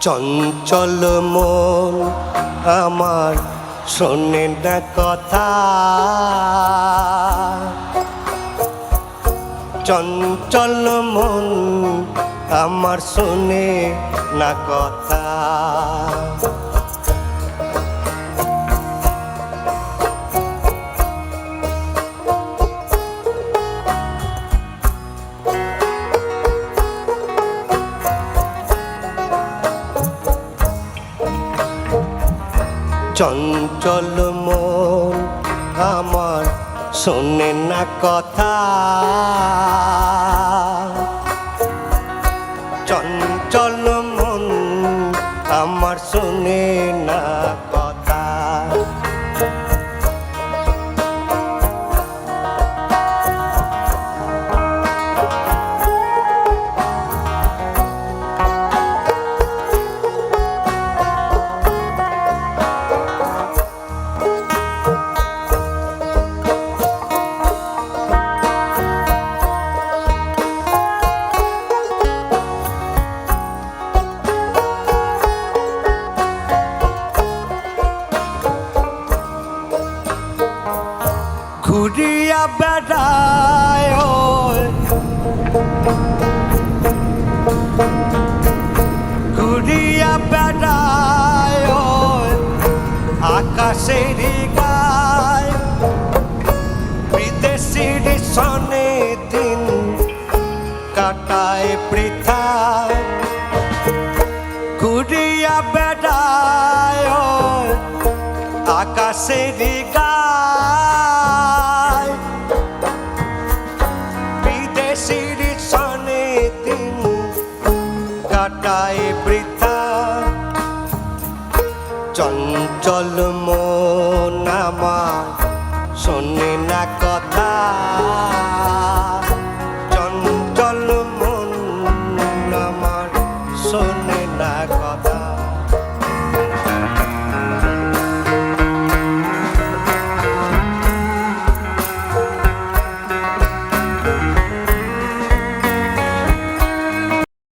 চঞ্চল মন আমার শোনে না কথা। চঞ্চল মন আমার শোনে না কথা। চঞ্চল মন আমার শোনে না কথা। চঞ্চল মন আমার শোনে না ঘুরিয়া বেড়ায় ঘুরিয়া বেড়ায় আকাশের গায়। বিদেশির সনে দিন কাটায় পৃথায়। ঘুরিয়া বেড়ায় আকাশের কাটায় বৃথা। চঞ্চল মনামা শোনে না কথা। চঞ্চল মন আমার শোনে